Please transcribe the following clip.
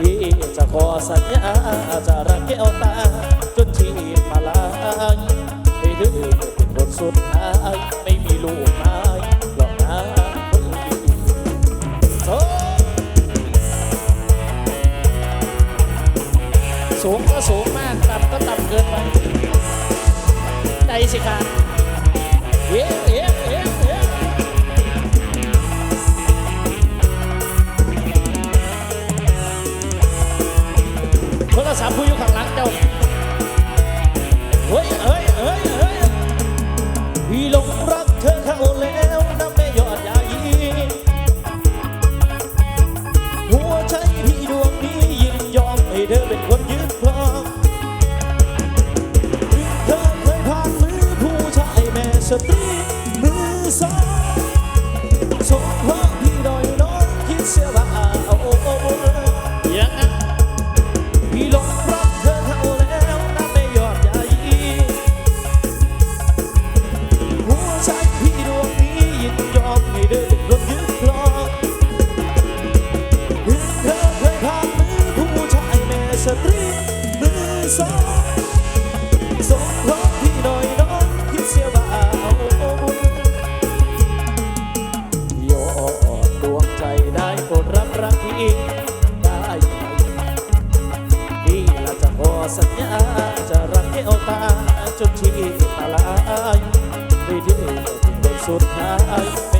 พี่จะขอสัญญาจะรักแก้วตา จนชีพมาลายให้เธอเป็นคนสุดท้ายไม่มีลูกไม้หรอกนะโสูงก็สูงมาก ต่ำก็ต่ำเกินไปใจสิคะเย้ สามผู้อยู่ข้างหลังเจ้าเฮ้ยเฮ้ยเฮ้ยเฮ้ยพี่หลงรักเธอเข้าแล้วน้ำไม่ยอดยายีหัวใจพี่ดวงนี้ยินยอมให้เธอเป็นคนยืนครองเธอเคยผ่านมือผู้ชายแม่สตรี สอนสอนพร้อมพี่หน่อยน้องคิดเสียว่าเอายอดดวงใจได้โปรับรักพี่ได้ไหมพี่ละจะขอสัญญาจะรักเอวตาจนชีตายไม่ดื้อนสุดท้าย